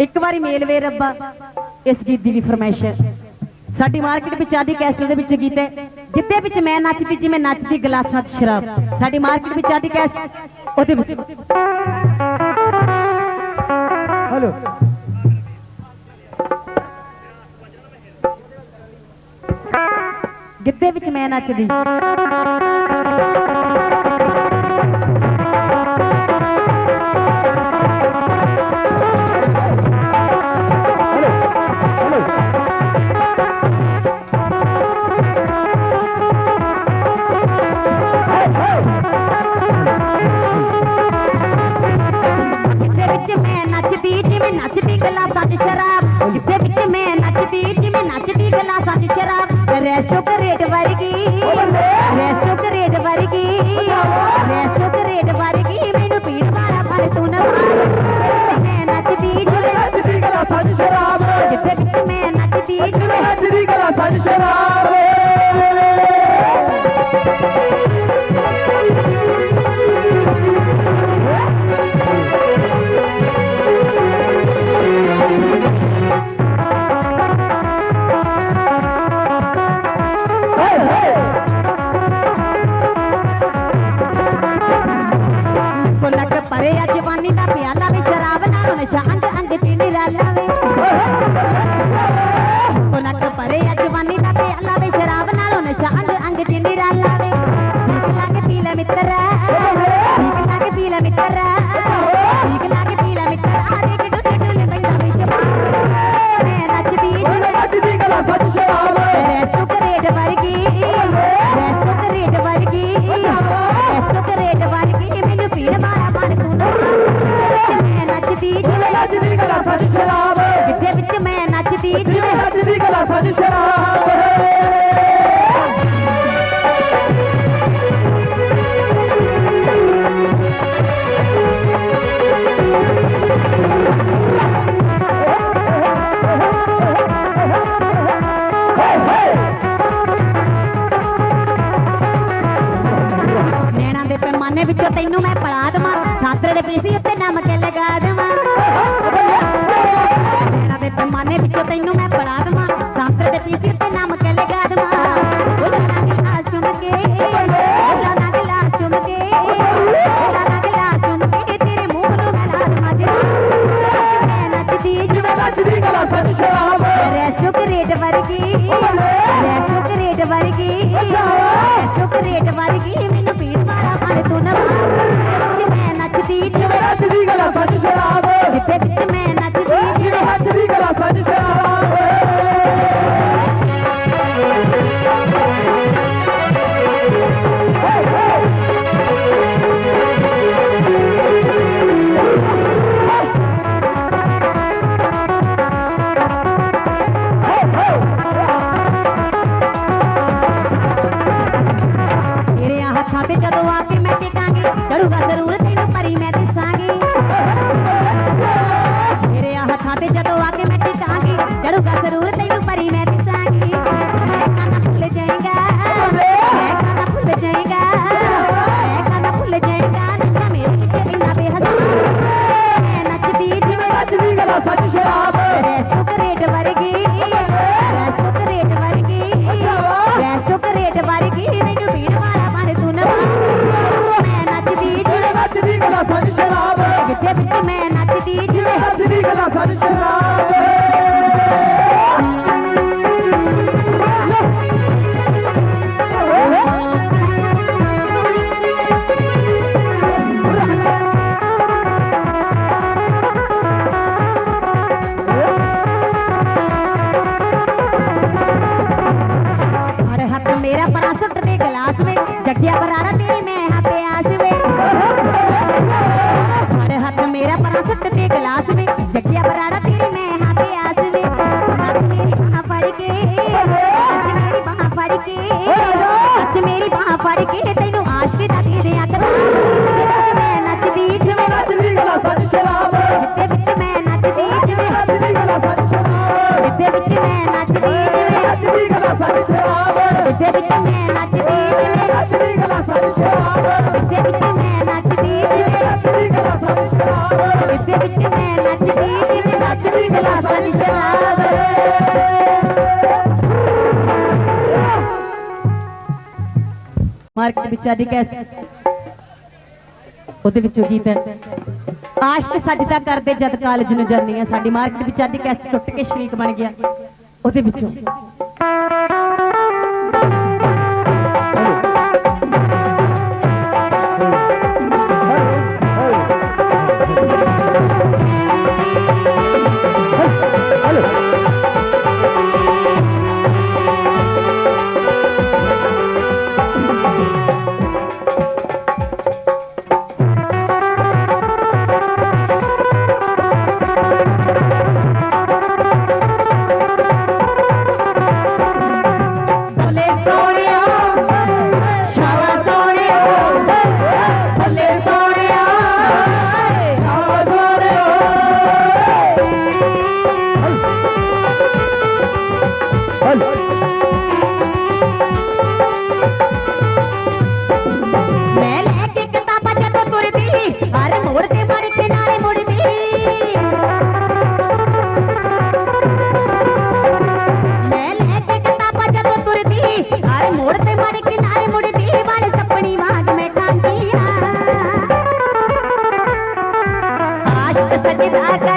ਇੱਕ ਵਾਰੀ ਮੇਲ ਵੇ ਰੱਬਾ ਇਸ ਗੀਤ ਦੀ ਵੀ ਫਰਮਾਇਸ਼। ਹੈ ਸਾਡੀ ਮਾਰਕੀਟ ਵਿੱਚ ਆਦੀ ਕੈਸਟ ਦੇ ਵਿੱਚ ਗੀਤ ਹੈ। ਜਿੱਤੇ ਵਿੱਚ ਮੈਂ ਨੱਚਦੀ ਜਿਵੇਂ ਨੱਚਦੀ ਗਲਾਸਾਂ 'ਚ ਸ਼ਰਾਬ। ਸਾਡੀ ਮਾਰਕੀਟ ਵਿੱਚ ਆਦੀ ਕੈਸਟ ਉਹਦੇ ਵਿੱਚ ਹਲੋ ਗਿੱਧੇ ਵਿੱਚ ਮੈਂ ਨੱਚਦੀ। ਵਰਗੀ ਮੈਨੂੰ ਜਿੱਥੇ ਵਿੱਚ ਮੈਂ ਨੱਚਦੀ ਜਿਵੇਂ ਦੇ ਪੈਮਾਨੇ ਵਿੱਚੋਂ ਤੈਨੂੰ ਮੈਂ ਪੜਾ ਦਵਾਂ। ਸਾਸਰੇ ਦੇ ਪੀਸੀ ਉੱਤੇ ਨਮਕ ਲਗਾ ਦਵਾਂ। ਨੈਣਾ ਦੇ ਪੈਮਾਨੇ ਵਿੱਚੋਂ ਤੈਨੂੰ ਮੈਂ ਪੜਾ ਦਵਾਂ। ਸਾਸਰੇ ਦੇ ਪੀਸੀ ਉੱਤੇ ਨਮਕ ਲਗਾ ਦਵਾਂ। ਬੁੱਲਾ ਨਾ ਗਿਲਾਸ ਚੁੰਮ ਕੇ ਬੁੱਲਾ ਨਾ ਗਿਲਾਸ ਚੁੰਮ ਕੇ ਬੁੱਲਾ ਨਾ ਗਿਲਾਸ ਚੁੰਮ ਕੇ ਤੇਰੇ ਮੂੰਹ ਨੂੰ ਮੈਂ ਲਾ ਦਵਾਂ। ਜੀ ਮੈਂ ਨੱਚਦੀ ਜਿਵੇਂ ਨੱਚਦੀ ਗਲਾਸਾਂ 'ਚ ਸ਼ਰਾਬ ਇਹ ਤੈਨੂੰ ਆਸ਼ਕੀ ਦਾਦੀ ਦੇ ਅੱਖ ਮੈਂ ਨੱਚਦੀ ਜਿਵੇਂ ਨੱਚਦੀ ਗਲਾ ਸੱਚ ਸ਼ਰਾਬ ਜਿੱਦੇ ਵਿੱਚ ਮੈਂ ਨੱਚਦੀ ਜਿਵੇਂ ਨੱਚਦੀ ਗਲਾ ਸੱਚ ਸ਼ਰਾਬ ਜਿੱਦੇ ਵਿੱਚ ਮੈਂ ਨੱਚਦੀ ਜਿਵੇਂ ਨੱਚਦੀ ਗਲਾ ਸੱਚ ਸ਼ਰਾਬ ਜਿੱਦੇ ਵਿੱਚ ਮੈਂ ਨੱਚਦੀ ਜਿਵੇਂ ਨੱਚਦੀ ਗਲਾ ਸੱਚ ਸ਼ਰਾਬ ਜਿੱਦੇ ਵਿੱਚ ਮੈਂ ਨੱਚਦੀ ਜਿਵੇਂ ਨੱਚਦੀ ਗਲਾ ਸੱਚ ਸ਼ਰਾਬ ਜਿੱਦੇ ਵਿੱਚ ਮੈਂ ਨੱਚਦੀ ਜਿਵੇਂ ਨੱਚਦੀ ਗਲਾ ਸੱਚ ਸ਼ਰਾਬ ਮਾਰਕੀਟ ਵਿੱਚ ਅੱਜ ਕੈਸਟ ਉਹਦੇ ਵਿੱਚੋਂ ਗੀਤ ਹੈ ਆਸ਼ਕ ਸੱਜਦਾ ਕਰਦੇ ਜਦ ਕਾਲਜ ਨੂੰ ਜਾਂਦੀ ਆ, ਸਾਡੀ ਮਾਰਕੀਟ ਵਿੱਚ ਅੱਜ ਕੈਸਟ ਟੁੱਟ ਕੇ ਸ਼ਰੀਕ ਬਣ ਗਿਆ। ਉਹਦੇ ਵਿੱਚੋਂ।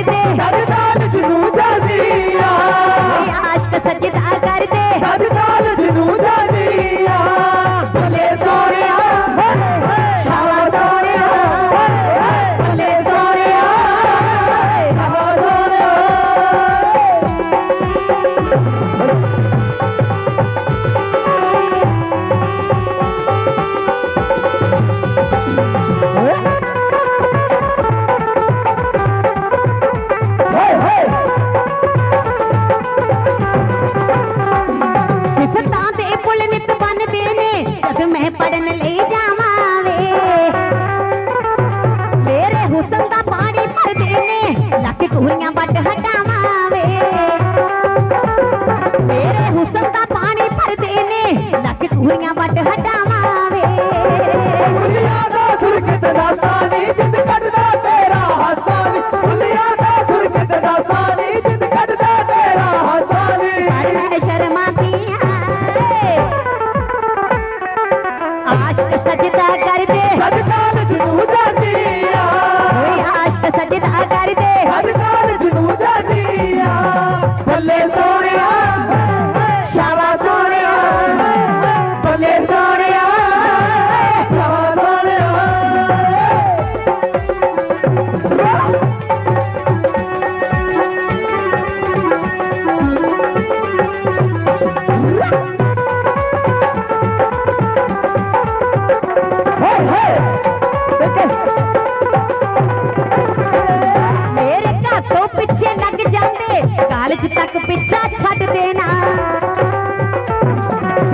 कर दे सजदा जिसनू जाजीया आशिक सजदा कर दे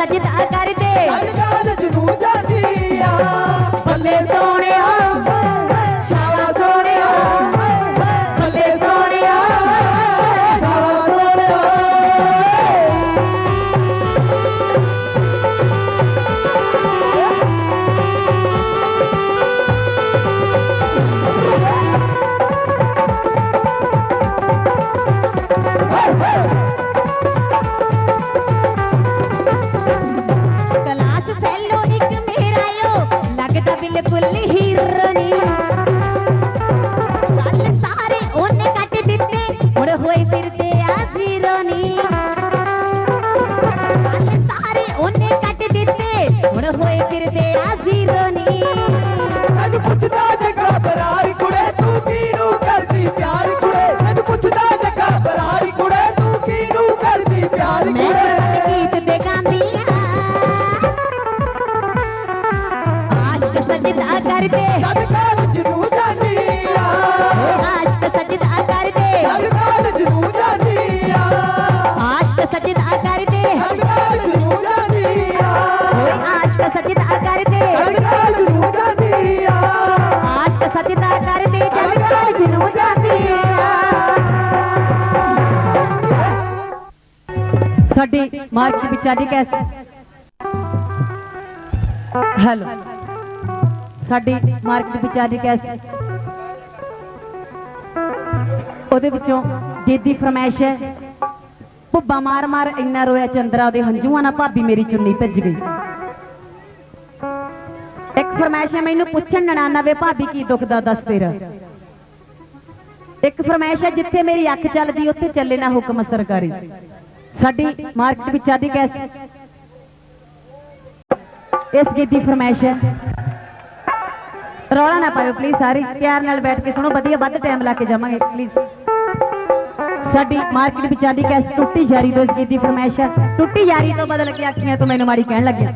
ਸਜਦਾ ਕਰਦੇ ਸਤਿਤਾ ਕਰ ਦੇ ਜਗਤਾਲ ਜਨੂ ਜਾਂਦੀਆ ਆਸ਼ਕ ਸਤਿਤਾ ਕਰ ਦੇ ਜਗਤਾਲ ਜਨੂ ਜਾਂਦੀਆ ਸਾਡੀ ਮਾਰਕ ਵਿਚਾਰੀ ਕੈਸ। ਹੈਲੋ। ਸਾਡੀ ਮਾਰਕੀਟ ਵਿਚਾਰੀ ਕੈਸਟ ਉਹਦੇ ਵਿੱਚੋਂ ਜੇਦੀ ਫਰਮੈਸ਼ ਹੈ। ਭੁੱਬਾ ਮਾਰ ਮਾਰ ਇੰਨਾ ਰੋਇਆ ਚੰਦਰਾ ਉਹਦੇ ਹੰਝੂਆਂ ਨਾਲ ਭਾਬੀ ਮੇਰੀ ਚੁੰਨੀ ਭੱਜ ਗਈ। ਫਰਮਾਇਸ਼ ਹੈ, ਮੈਨੂੰ ਪੁੱਛਣ 99 ਭਾਬੀ ਕੀ ਦੁੱਖ ਦਾ, ਦੱਸ ਤੇਰਾ ਇੱਕ ਫਰਮਾਇਸ਼ ਹੈ, ਜਿੱਥੇ ਮੇਰੀ ਅੱਖ ਚੱਲਦੀ, ਉੱਥੇ ਚੱਲੇ ਨਾ ਹੁਕਮ ਸਰਕਾਰੀ। ਸਾਡੀ ਮਾਰਕੀਟ ਵਿੱਚ ਆਦੀ ਗੈਸ ਇਸ ਗੀਤ ਦੀ ਫਰਮਾਇਸ਼ ਹੈ। ਰੌਲਾ ਨਾ ਪਾਇਓ ਪਲੀਜ਼ ਸਾਰੇ। ਪਿਆਰ ਨਾਲ ਬੈਠ ਕੇ ਸੁਣੋ, ਵਧੀਆ, ਵੱਧ ਟਾਈਮ ਲਾ ਕੇ ਜਾਵਾਂਗੇ ਪਲੀਜ਼ ਸਾਡੀ ਮਾਰਕੀਟ ਵਿੱਚ ਵਿਚਾਰੀ ਕੈਸ ਟੁੱਟੀ ਯਾਰੀ ਤੋਂ ਇਸ ਗੀਤ ਦੀ ਫਰਮਾਇਸ਼ ਹੈ। ਟੁੱਟੀ ਯਾਰੀ ਤੋਂ ਬਦਲ ਕੇ ਆਖੀਆਂ ਤੋਂ ਮੈਨੂੰ ਮਾੜੀ ਕਹਿਣ ਲੱਗਿਆ।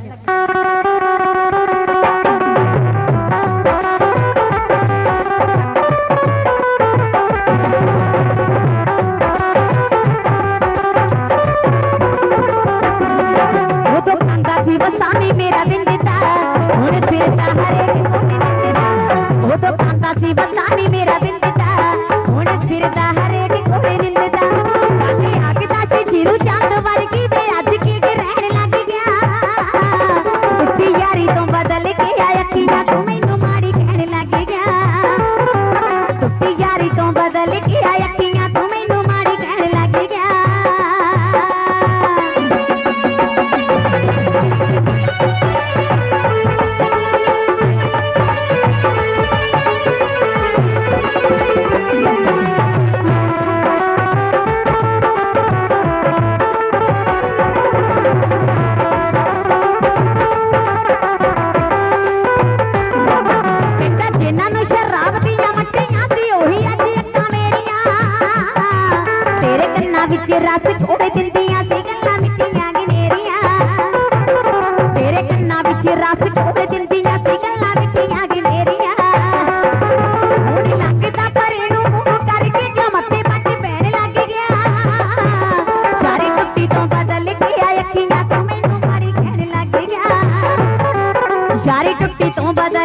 Então, toma da